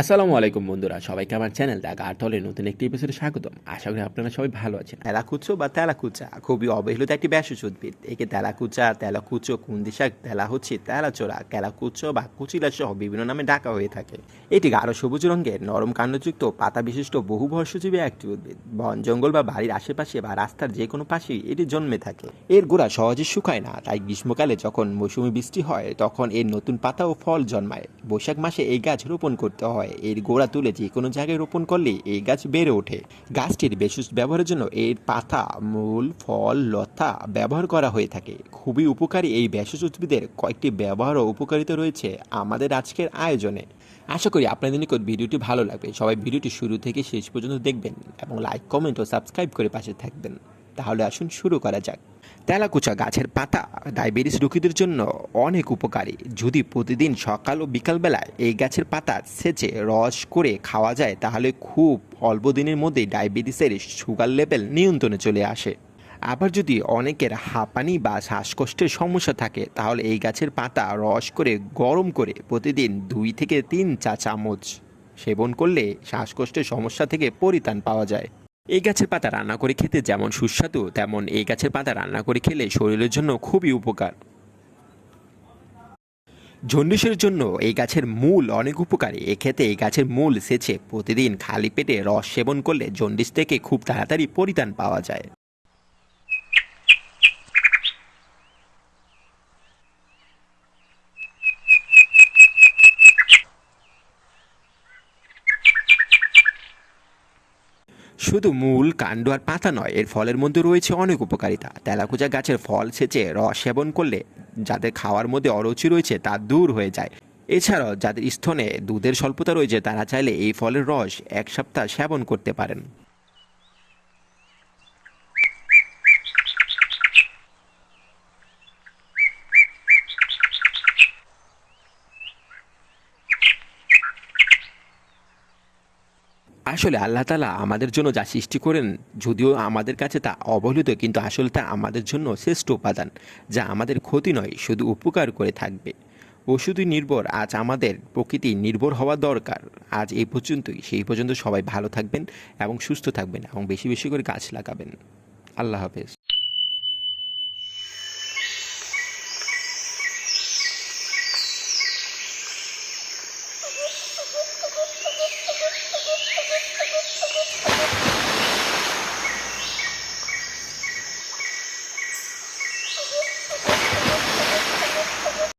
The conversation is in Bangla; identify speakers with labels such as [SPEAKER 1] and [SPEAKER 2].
[SPEAKER 1] আসসালামু আলাইকুম বন্ধুরা, সবাইকে আমার চ্যানেল দেখা আর্থলের নতুন একটি এপিসোডে স্বাগতম। আশা করি আপনারা সবাই ভালো আছেন।
[SPEAKER 2] তেলাকুচো বা তেলাকুচা, খুবই অবহেলিত একটি ব্যাসজ উদ্ভিদ একে তেলাকুচা, তেলাকুচো কুন্দি শাক তেলা হচ্ছে তেলাচোরা, কেলাকুচো বা কুচিলা সহ বিভিন্ন নামে ডাকা হয়ে থাকে। এটি গাঢ় সবুজ রঙের, নরম কাণ্ডযুক্ত পাতা বিশিষ্ট বহু বর্ষজীবী একটি উদ্ভিদ। বন, জঙ্গল বা বাড়ির আশেপাশে বা রাস্তার যে কোনো পাশেই এটি জন্মে থাকে। এর গোড়া সহজে শুকায় না, তাই গ্রীষ্মকালে যখন মৌসুমি বৃষ্টি হয়, তখন এর নতুন পাতা ও ফল জন্মায়। বৈশাখ মাসে এই গাছ রোপণ করতে হয়। এর গোড়া তুলে যে কোনো জায়গায় রোপণ করলে এই গাছ বেড়ে ওঠে। গাছটির বিশেষ ব্যবহারের জন্য এর পাতা, মূল, ফল, লতা ব্যবহার করা হয়ে থাকে। খুবই উপকারী এই ভেষজ উদ্ভিদের কয়েকটি ব্যবহার ও উপকারিতা রয়েছে আমাদের আজকের আয়োজনে। আশা করি আপনাদের নিকট ভিডিওটি ভালো লাগবে। সবাই ভিডিওটি শুরু থেকে শেষ পর্যন্ত দেখবেন এবং লাইক, কমেন্ট ও সাবস্ক্রাইব করে পাশে থাকবেন। তাহলে আসুন শুরু করা যাক। তেলাকুচা গাছের পাতা ডায়াবেটিস রোগীদের জন্য অনেক উপকারী। যদি প্রতিদিন সকাল ও বিকালবেলায় এই গাছের পাতা সেচে রস করে খাওয়া যায়, তাহলে খুব অল্প দিনের মধ্যেই ডায়াবেটিসের সুগার লেভেল নিয়ন্ত্রণে চলে আসে। আবার যদি অনেকের হাঁপানি বা শ্বাসকষ্টের সমস্যা থাকে, তাহলে এই গাছের পাতা রস করে গরম করে প্রতিদিন দুই থেকে তিন চা চামচ সেবন করলে শ্বাসকষ্টের সমস্যা থেকে পরিত্রাণ পাওয়া যায়। এই গাছের পাতা রান্না করে খেতে যেমন সুস্বাদু, তেমন এই গাছের পাতা রান্না করে খেলে শরীরের জন্য খুবই উপকার। জন্ডিসের জন্য এই গাছের মূল অনেক উপকারী। এক্ষেত্রে এই গাছের মূল সেচে প্রতিদিন খালি পেটে রস সেবন করলে জন্ডিস থেকে খুব তাড়াতাড়ি পরিত্রাণ পাওয়া যায়। শুধু মূল কাণ্ড আর পাতা নয়, এর ফলের মধ্যে রয়েছে অনেক উপকারিতা। তেলাকুচা গাছের ফল সেচে রস সেবন করলে যাদের খাওয়ার মধ্যে অরুচি রয়েছে, তা দূর হয়ে যায়। এছাড়াও যাদের স্থনে দুধের স্বল্পতা রয়েছে, তারা চাইলে এই ফলের রস এক সপ্তাহ সেবন করতে পারেন। আসলে আল্লাহ তালা আমাদের জন্য যা সৃষ্টি করেন, যদিও আমাদের কাছে তা অবহেলিত, কিন্তু আসলে তা আমাদের জন্য শ্রেষ্ঠ উপাদান, যা আমাদের ক্ষতি নয়, শুধু উপকার করে থাকবে। ওষুধই নির্ভর, আজ আমাদের প্রকৃতি নির্ভর হওয়া দরকার। আজ এই পর্যন্তই, সেই পর্যন্ত সবাই ভালো থাকবেন এবং সুস্থ থাকবেন এবং বেশি বেশি করে গাছ লাগাবেন। আল্লাহ হাফেজ।